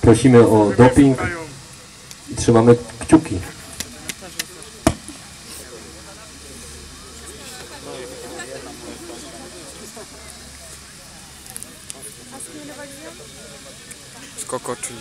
Prosimy o doping i trzymamy kciuki. Z Koko, czyli